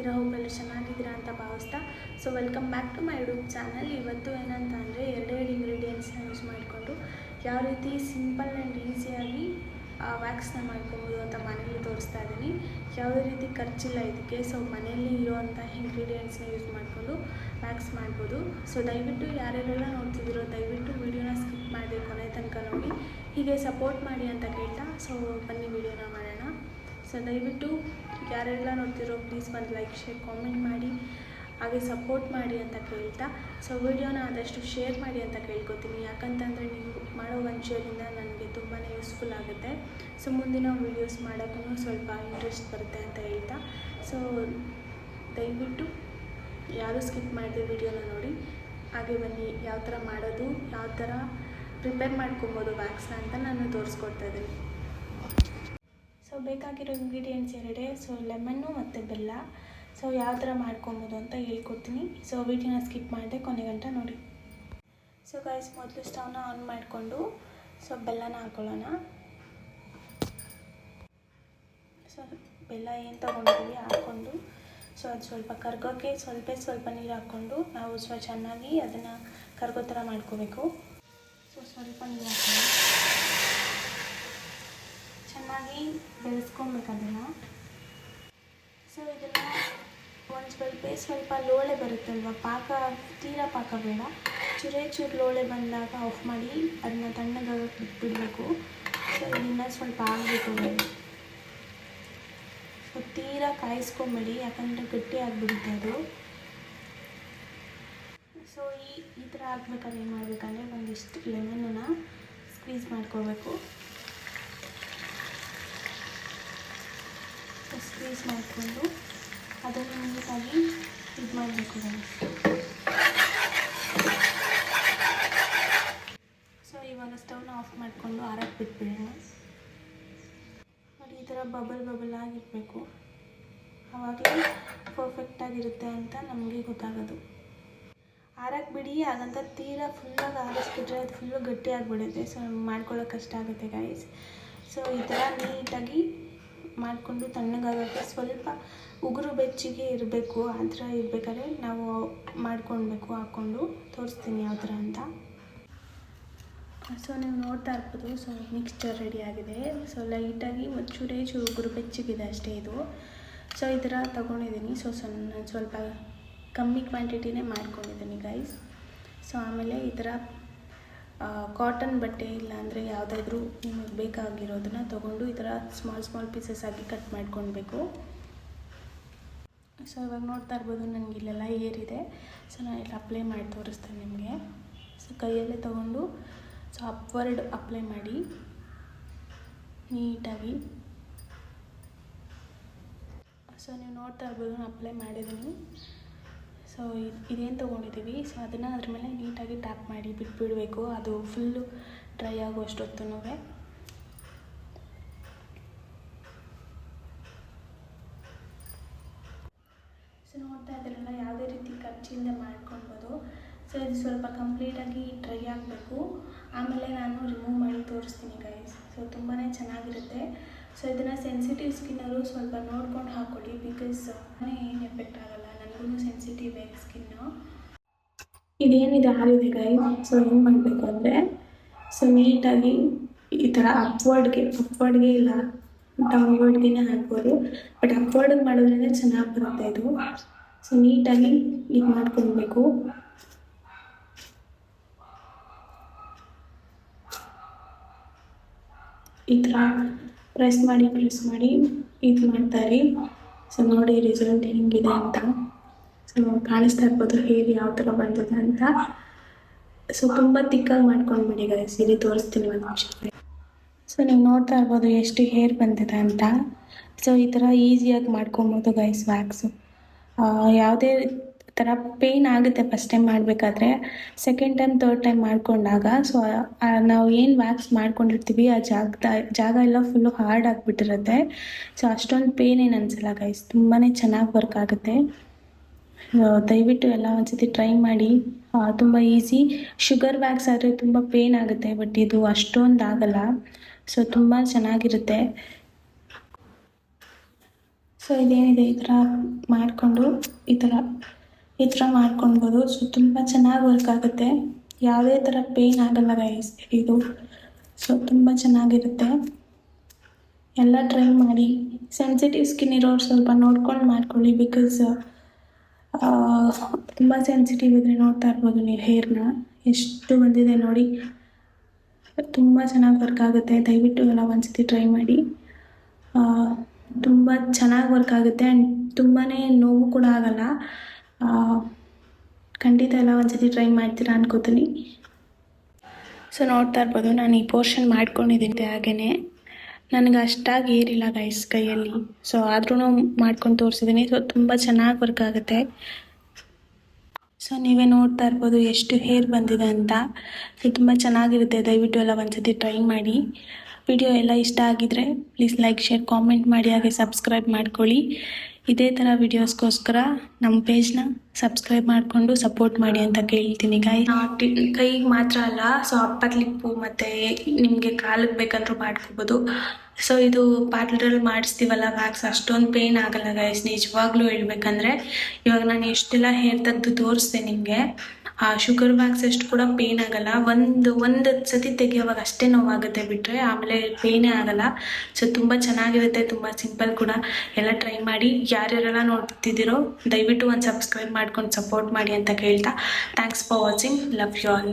ಹೇಗಿದ್ದೀರಾ ಹೋಮೆಲ್ಲ ಚೆನ್ನಾಗಿದ್ದೀರಾ ಅಂತ ಭಾವಿಸ್ತಾ? So welcome back to my YouTube channel ಇವತ್ತು ಏನಂತ ಅಂದರೆ ಎರಡೆರಡು ಇಂಗ್ರೀಡಿಯೆಂಟ್ಸ್ನ ಯೂಸ್ ಮಾಡಿಕೊಂಡು ಯಾವ ರೀತಿ ಸಿಂಪಲ್ ಆ್ಯಂಡ್ ಈಸಿಯಾಗಿ ವ್ಯಾಕ್ಸ್ನ ಮಾಡ್ಕೊಬೋದು ಅಂತ ಮನೇಲಿ ತೋರಿಸ್ತಾ ಇದ್ದೀನಿ. ಯಾವುದೇ ರೀತಿ ಖರ್ಚಿಲ್ಲ ಇದಕ್ಕೆ. ಸೊ ಮನೆಯಲ್ಲಿ ಇರುವಂಥ ಇಂಗ್ರೀಡಿಯೆಂಟ್ಸ್ನ ಯೂಸ್ ಮಾಡಿಕೊಂಡು ವ್ಯಾಕ್ಸ್ ಮಾಡ್ಬೋದು. ಸೊ ದಯವಿಟ್ಟು ಯಾರ್ಯಾರೆಲ್ಲ ನೋಡ್ತಿದ್ದೀರೋ, ದಯವಿಟ್ಟು ವೀಡಿಯೋನ ಸ್ಕಿಪ್ ಮಾಡಿ ಕೊನೆ ತನಕ ನೋಡಿ. ಹೀಗೆ ಸಪೋರ್ಟ್ ಮಾಡಿ ಅಂತ ಕೇಳ್ತಾ. ಸೊ ಬನ್ನಿ ವೀಡಿಯೋನ ಮಾಡೋಣ. ಸೊ ದಯವಿಟ್ಟು ಯಾರೆಲ್ಲ ನೋಡ್ತಿರೋ ಪ್ಲೀಸ್ ಒಂದು ಲೈಕ್ ಶೇರ್ ಕಾಮೆಂಟ್ ಮಾಡಿ. ಹಾಗೆ ಸಪೋರ್ಟ್ ಮಾಡಿ ಅಂತ ಕೇಳ್ತಾ. ಸೊ ವಿಡಿಯೋನ ಆದಷ್ಟು ಶೇರ್ ಮಾಡಿ ಅಂತ ಕೇಳ್ಕೊತೀನಿ. ಯಾಕಂತಂದರೆ ನೀವು ಮಾಡೋ ಒಂದು ಶೇರಿಂದ ನನಗೆ ತುಂಬಾ ಯೂಸ್ಫುಲ್ ಆಗುತ್ತೆ. ಸೊ ಮುಂದಿನ ವೀಡಿಯೋಸ್ ಮಾಡೋಕ್ಕೂ ಸ್ವಲ್ಪ ಇಂಟ್ರೆಸ್ಟ್ ಬರುತ್ತೆ ಅಂತ ಹೇಳ್ತಾ. ಸೊ ದಯವಿಟ್ಟು ಯಾರೂ ಸ್ಕಿಪ್ ಮಾಡಿದೆ ವಿಡಿಯೋನ ನೋಡಿ. ಹಾಗೆ ಬನ್ನಿ ಯಾವ ಥರ ಮಾಡೋದು ಯಾವ ಥರ ಪ್ರಿಪೇರ್ ಮಾಡ್ಕೊಬೋದು ವ್ಯಾಕ್ಸ್ನ ಅಂತ ನಾನು ತೋರಿಸ್ಕೊಡ್ತಾ ಇದ್ದೀನಿ. ಬೇಕಾಗಿರೋ ಇಂಗ್ರೀಡಿಯೆಂಟ್ಸ್ ಎರಡೇ ಸೊ ಲೆಮನ್ನು ಮತ್ತು ಬೆಲ್ಲ. ಸೊ ಯಾವ ಥರ ಮಾಡ್ಕೊಬೋದು ಅಂತ ಹೇಳ್ಕೊಡ್ತೀನಿ. ಸೊ ವಿಡಿಯೋನ ಸ್ಕಿಪ್ ಮಾಡಿದೆ ಕೊನೆಗಂಟ ನೋಡಿ. ಸೊ ಗೈಸ್ ಮೊದಲು ಸ್ಟವ್ನ ಆನ್ ಮಾಡಿಕೊಂಡು ಸೊ ಬೆಲ್ಲನ ಹಾಕೊಳ್ಳೋಣ. ಸೊ ಬೆಲ್ಲ ಏನು ತೊಗೊಂಡಿದ್ದೀವಿ, ಹಾಕ್ಕೊಂಡು ಸೊ ಅದು ಸ್ವಲ್ಪ ಕರ್ಗೋಕ್ಕೆ ಸ್ವಲ್ಪ ಸ್ವಲ್ಪ ನೀರು ಹಾಕ್ಕೊಂಡು, ನಾವು ಸ್ವಲ್ಪ ಚೆನ್ನಾಗಿ ಅದನ್ನು ಕರ್ಗೋ ಥರ ಮಾಡ್ಕೋಬೇಕು. ಸೊ ಸ್ವಲ್ಪ ನೀರು ಹಾಕ್ಕೊಂಡು. ಚೆನ್ನಾಗಿ ಬೆರೆಸ್ಕೊಬೇಕು ಅದನ್ನು ಸೊ ಇದನ್ನು ಒಂದು ಸ್ವಲ್ಪ ಸ್ವಲ್ಪ ಲೋಳೆ ಬರುತ್ತಲ್ವ ಪಾಕ ತೀರಾ ಪಾಕ ಬೇಡ ಚುರೇ ಚೂರು ಲೋಳೆ ಬಂದಾಗ ಆಫ್ ಮಾಡಿ ಅದನ್ನ ತಣ್ಣಗಾಗಕ್ಕೆ ಬಿಟ್ಬಿಡಬೇಕು ಸೊ ಇದನ್ನು ಸ್ವಲ್ಪ ಆಗಬೇಕು ಸೊ ತೀರಾ ಕಾಯಿಸ್ಕೊಂಬೇಡಿ ಯಾಕಂದರೆ ಗಟ್ಟಿ ಆಗಿಬಿಡುತ್ತೆ ಅದು ಸೊ ಈ ಈ ಥರ ಆಗ್ಬೇಕಾದ್ರೆ ಏನು ಮಾಡಬೇಕಂದ್ರೆ ಒಂದಿಷ್ಟು ಲೆಮನನ್ನು ಸ್ಕ್ವೀಸ್ ಮಾಡ್ಕೋಬೇಕು ಸ್ಕ್ವೀಸ್ ಮಾಡಿಕೊಂಡು ಅದನ್ನು ನೀಟಾಗಿ ಇದು ಮಾಡಬೇಕು ಸೊ ಇವಾಗ ಸ್ಟವ್ನ ಆಫ್ ಮಾಡಿಕೊಂಡು ಆರಕ್ಕೆ ಬಿಟ್ಬಿಡೋಣ. ನೋಡಿ, ಈ ಥರ ಬಬಲ್ ಬಬಲ್ ಆಗಿರಬೇಕು. ಆವಾಗಲೇ ಪರ್ಫೆಕ್ಟಾಗಿರುತ್ತೆ ಅಂತ ನಮಗೆ ಗೊತ್ತಾಗೋದು. ಆರಕ್ಕೆ ಬಿಡಿ, ಹಾಗಂತ ತೀರಾ ಫುಲ್ಲಾಗಿ ಆರಿಸ್ಬಿಟ್ರೆ ಅದು ಫುಲ್ಲು ಗಟ್ಟಿ ಆಗಿಬಿಡುತ್ತೆ. ಸೊ ಮಾಡ್ಕೊಳ್ಳೋಕೆ ಕಷ್ಟ ಆಗುತ್ತೆ ಗೈಸ್ ಸೊ ಈ ಥರ ನೀಟಾಗಿ ಮಾಡಿಕೊಂಡು ತಣ್ಣಗಾಗೋಕ್ಕೆ ಸ್ವಲ್ಪ ಉಗುರು ಬೆಚ್ಚಗೆ ಇರಬೇಕು, ಆ ಥರ ಇರಬೇಕಾದ್ರೆ ನಾವು ಮಾಡ್ಕೊಳ್ಬೇಕು, ಹಾಕ್ಕೊಂಡು ತೋರಿಸ್ತೀನಿ ಯಾವ ಥರ ಅಂತ. ಸೊ ನೀವು ನೋಡ್ತಾ ಇರ್ಬೋದು ಸೊ ಮಿಕ್ಸ್ಚರ್ ರೆಡಿ ಆಗಿದೆ. ಸೊ ಲೈಟಾಗಿ ಚೂರೇ ಚೂರು ಉಗುರು ಬೆಚ್ಚಗಿದೆ ಅಷ್ಟೇ ಇದು. ಸೊ ಈ ಥರ ತೊಗೊಂಡಿದ್ದೀನಿ. ಸೊ ಸ್ವಲ್ಪ ಕಮ್ಮಿ ಕ್ವಾಂಟಿಟಿನೇ ಮಾಡ್ಕೊಂಡಿದ್ದೀನಿ ಗೈಸ್ ಸೊ ಆಮೇಲೆ ಈ ಥರ ಕಾಟನ್ ಬಟ್ಟೆ ಇಲ್ಲಾಂದರೆ ಯಾವುದಾದ್ರೂ ನಿಮಗೆ ಬೇಕಾಗಿರೋದನ್ನ ತೊಗೊಂಡು ಈ ಥರ ಸ್ಮಾಲ್ ಸ್ಮಾಲ್ ಪೀಸಸ್ ಆಗಿ ಕಟ್ ಮಾಡ್ಕೊಳ್ಬೇಕು. ಸೊ ಇವಾಗ ನೋಡ್ತಾ ಇರ್ಬೋದು ನನಗೆ ಇಲ್ಲೆಲ್ಲ ಏರಿದೆ ಸೊ ನಾನು ಇಲ್ಲಿ ಅಪ್ಲೈ ಮಾಡಿ ತೋರಿಸ್ತೇನೆ ನಿಮಗೆ. ಸೊ ಕೈಯಲ್ಲೇ ತೊಗೊಂಡು ಸೊ ಅಪ್ವರ್ಡ್ ಅಪ್ಲೈ ಮಾಡಿ. ನೀಟಾಗಿ. ಸೊ ನೀವು ನೋಡ್ತಾ ಇರ್ಬೋದು, ನಾನು ಅಪ್ಲೈ ಮಾಡಿದ್ದೀನಿ. ಸೊ ಇದೇನು ತೊಗೊಂಡಿದ್ದೀವಿ ಸೊ ಅದನ್ನು ಅದ್ರ ಮೇಲೆ ನೀಟಾಗಿ ಟ್ಯಾಪ್ ಮಾಡಿ ಬಿಟ್ಬಿಡಬೇಕು. ಅದು ಫುಲ್ಲು ಡ್ರೈ ಆಗೋ ಅಷ್ಟೊತ್ತೂ ಸೊ ನೋಡ್ತಾ ಇದ್ದೀರಲ್ಲ, ಯಾವುದೇ ರೀತಿ ಖರ್ಚಿಂದ ಮಾಡ್ಕೊಳ್ಬೋದು. ಸೊ ಇದು ಸ್ವಲ್ಪ ಕಂಪ್ಲೀಟಾಗಿ ಡ್ರೈ ಆಗಬೇಕು. ಆಮೇಲೆ ನಾನು ರಿಮೂವ್ ಮಾಡಿ ತೋರಿಸ್ತೀನಿ ಗೈಸ್ ಸೊ ತುಂಬಾ ಚೆನ್ನಾಗಿರುತ್ತೆ. ಸೊ ಇದನ್ನು ಸೆನ್ಸಿಟಿವ್ ಸ್ಕಿನ್ನರು ಸ್ವಲ್ಪ ನೋಡ್ಕೊಂಡು ಹಾಕ್ಕೊಳ್ಳಿ ಬಿಕಾಸ್ ಏನು ಎಫೆಕ್ಟ್ ಆಗಲ್ಲ. ನನಗೂ ಸೆನ್ಸಿಟಿವ್ ಇದೆ ಸ್ಕಿನ್ನು ಇದೇನಿದೆ ಆರಿದೆ ಗೈ ಸೊ ಏನು ಮಾಡಬೇಕು ಅಂದರೆ ಸೊ ನೀಟಾಗಿ ಈ ಥರ ಅಪ್ವರ್ಡ್ಗೆ ಅಪ್ವರ್ಡ್ಗೆ ಇಲ್ಲ ಡೌನ್ವರ್ಡ್ಗೆ ಹಾಕ್ಬೋದು. ಬಟ್ ಅಪ್ವರ್ಡಿಗೆ ಮಾಡೋದ್ರಿಂದ ಚೆನ್ನಾಗಿ ಬರುತ್ತೆ ಇದು. ಸೊ ನೀಟಾಗಿ ಇದು ಮಾಡ್ಕೊಳ್ಬೇಕು. ಈ ಥರ ಪ್ರೆಸ್ ಮಾಡಿ ಪ್ರೆಸ್ ಮಾಡಿ, ಇದು ಮಾಡ್ತಾರೆ ಸೊ ನೋಡಿ ರಿಸಲ್ಟ್ ಹೆಂಗಿದೆ ಅಂತ. ಸೊ ಕಾಣಿಸ್ತಾ ಇರ್ಬೋದು ಹೇರ್ ಯಾವ ಥರ ಬಂದಿದೆ ಅಂತ. ಸೊ ತುಂಬ ತಿಕ್ಕಾಗಿ ಮಾಡ್ಕೊಂಡ್ಬಿಡಿ ಗೈಸ್ ಇಲ್ಲಿ ತೋರಿಸ್ತೀನಿ ಒಂದು ನಿಮಿಷ. ಸೊ ನೀವು ನೋಡ್ತಾ ಇರ್ಬೋದು ಎಷ್ಟು ಹೇರ್ ಬಂದಿದೆ ಅಂತ. ಸೊ ಈ ಥರ ಈಸಿಯಾಗಿ ಮಾಡ್ಕೊಬೋದು ಗೈಸ್ ವ್ಯಾಕ್ಸು ಯಾವುದೇ ಥರ ಪೇಯ್ನ್ ಆಗುತ್ತೆ ಫಸ್ಟ್ ಟೈಮ್ ಮಾಡಬೇಕಾದ್ರೆ ಸೆಕೆಂಡ್ ಟೈಮ್ ತರ್ಡ್ ಟೈಮ್ ಮಾಡ್ಕೊಂಡಾಗ ಸೊ ನಾವು ಏನು ವ್ಯಾಕ್ಸ್ ಮಾಡ್ಕೊಂಡಿರ್ತೀವಿ, ಆ ಜಾಗದ, ಜಾಗ ಎಲ್ಲ ಫುಲ್ಲು ಹಾರ್ಡ್ ಆಗಿಬಿಟ್ಟಿರುತ್ತೆ. ಸೊ ಅಷ್ಟೊಂದು ಪೇಯ್ನ್ ಏನು ಅನಿಸಲ್ಲ ಗೈಸ್ ತುಂಬಾ ಚೆನ್ನಾಗಿ ವರ್ಕ್ ಆಗುತ್ತೆ. ದಯವಿಟ್ಟು ಎಲ್ಲ ಒಂದ್ಸತಿ ಟ್ರೈ ಮಾಡಿ ತುಂಬ ಈಸಿ ಶುಗರ್ ವ್ಯಾಕ್ಸ್ ಆದರೆ ತುಂಬ ಪೇಯ್ನ್ ಆಗುತ್ತೆ ಬಟ್ ಇದು ಅಷ್ಟೊಂದು ಆಗಲ್ಲ. ಸೊ ತುಂಬ ಚೆನ್ನಾಗಿರುತ್ತೆ. ಸೊ ಇದೇನಿದೆ ಈ ಥರ ಮಾಡಿಕೊಂಡು ಈ ಥರ ಈ ಥರ ಮಾಡ್ಕೊಳ್ಬೋದು. ಸೊ ತುಂಬ ಚೆನ್ನಾಗಿ ವರ್ಕ್ ಆಗುತ್ತೆ. ಯಾವುದೇ ಥರ ಪೇಯ್ನ್ ಆಗಲ್ಲ ಗೈಸ್ ಇದು. ಸೊ ತುಂಬ ಚೆನ್ನಾಗಿರುತ್ತೆ. ಎಲ್ಲ ಟ್ರೈ ಮಾಡಿ. ಸೆನ್ಸಿಟಿವ್ ಸ್ಕಿನ್ ಇರೋರು ಸ್ವಲ್ಪ ನೋಡ್ಕೊಂಡು ಮಾಡ್ಕೊಳ್ಳಿ ಬಿಕಾಸ್ ತುಂಬ ಸೆನ್ಸಿಟಿವ್ ಇದ್ದರೆ ನೋಡ್ತಾ ಇರ್ಬೋದು ನೀವು ಹೇರ್ನ ಎಷ್ಟು ಬಂದಿದೆ ನೋಡಿ. ತುಂಬ ಚೆನ್ನಾಗಿ ವರ್ಕ್ ಆಗುತ್ತೆ. ದಯವಿಟ್ಟು ಎಲ್ಲ ಒಂದ್ಸತಿ ಟ್ರೈ ಮಾಡಿ. ತುಂಬ ಚೆನ್ನಾಗಿ ವರ್ಕ್ ಆಗುತ್ತೆ. ಆ್ಯಂಡ್ ತುಂಬಾ ನೋವು ಕೂಡ ಆಗಲ್ಲ. ಖಂಡಿತ ಎಲ್ಲ ಒಂದ್ಸತಿ ಟ್ರೈ ಮಾಡ್ತೀರಾ ಅನ್ಕೋತೀನಿ. ಸೊ ನೋಡ್ತಾ ಇರ್ಬೋದು, ನಾನು ಈ ಪೋರ್ಷನ್ ಮಾಡ್ಕೊಂಡಿದ್ದೀನಿ ಹಾಗೆಯೇ ನನಗೆ ಅಷ್ಟಾಗಿ ಏರಿಲ್ಲ ಗೈಸ್ ಕೈಯಲ್ಲಿ. ಸೊ ಆದ್ರೂ ಮಾಡ್ಕೊಂಡು ತೋರಿಸಿದ್ದೀನಿ ಸೊ ತುಂಬ ಚೆನ್ನಾಗಿ ವರ್ಕ್ ಆಗುತ್ತೆ. ಸೊ ನೀವೇ ನೋಡ್ತಾ ಇರ್ಬೋದು ಎಷ್ಟು ಹೇರ್ ಬಂದಿದೆ ಅಂತ. ಸೊ ತುಂಬ ಚೆನ್ನಾಗಿರುತ್ತೆ. ದಯವಿಟ್ಟು ಎಲ್ಲ ಒಂದ್ಸತಿ ಟ್ರೈ ಮಾಡಿ. ವಿಡಿಯೋ ಎಲ್ಲ ಇಷ್ಟ ಆಗಿದ್ರೆ ಪ್ಲೀಸ್ ಲೈಕ್ ಶೇರ್ ಕಾಮೆಂಟ್ ಮಾಡಿ, ಹಾಗೆ ಸಬ್ಸ್ಕ್ರೈಬ್ ಮಾಡ್ಕೊಳ್ಳಿ. ಇದೇ ಥರ ವಿಡಿಯೋಸ್ಗೋಸ್ಕರ ನಮ್ಮ ಪೇಜ್ನ ಸಬ್ಸ್ಕ್ರೈಬ್ ಮಾಡಿಕೊಂಡು ಸಪೋರ್ಟ್ ಮಾಡಿ ಅಂತ ಕೇಳ್ತೀನಿ ಕೈ ಕೈಗೆ ಮಾತ್ರ ಅಲ್ಲ ಸೊ ಅಪ್ಪ ಕ್ಲಿಪ್ಪು ಮತ್ತು ನಿಮಗೆ ಕಾಲಿಗೆ ಬೇಕಂದ್ರೂ ಮಾಡ್ಕೋಬೋದು. ಸೊ ಇದು ಪಾರ್ಲರಲ್ಲಿ ಮಾಡಿಸ್ತೀವಲ್ಲ ವ್ಯಾಕ್ಸ್ ಅಷ್ಟೊಂದು ಪೇಯ್ನ್ ಆಗಲ್ಲ ಗಾಯಸ್ ನಿಜವಾಗ್ಲೂ ಹೇಳ್ಬೇಕಂದ್ರೆ, ಇವಾಗ ನಾನು ಎಷ್ಟೆಲ್ಲ ಹೇರ್ ತೆಗೆದು ತೋರಿಸ್ದೆ ನಿಮಗೆ. ಆ ಶುಗರ್ ವ್ಯಾಕ್ಸ್ ಅಷ್ಟು ಕೂಡ ಪೇಯ್ನ್ ಆಗಲ್ಲ. ಒಂದು ಒಂದು ಸತಿ ತೆಗಿಯೋವಾಗ ಅಷ್ಟೇ ನೋವಾಗುತ್ತೆ ಬಿಟ್ಟರೆ ಆಮೇಲೆ ಪೇಯ್ನೇ ಆಗಲ್ಲ. ಸೊ ತುಂಬ ಚೆನ್ನಾಗಿರುತ್ತೆ, ತುಂಬ ಸಿಂಪಲ್ ಕೂಡ. ಎಲ್ಲ ಟ್ರೈ ಮಾಡಿ. ಯಾರ್ಯಾರೆಲ್ಲ ನೋಡ್ತಿದ್ದೀರೋ, ದಯವಿಟ್ಟು ಒಂದು ಸಬ್ಸ್ಕ್ರೈಬ್ ಮಾಡ್ಕೊಂಡು ಸಪೋರ್ಟ್ ಮಾಡಿ ಅಂತ ಕೇಳ್ತಾ. Thanks for watching love you all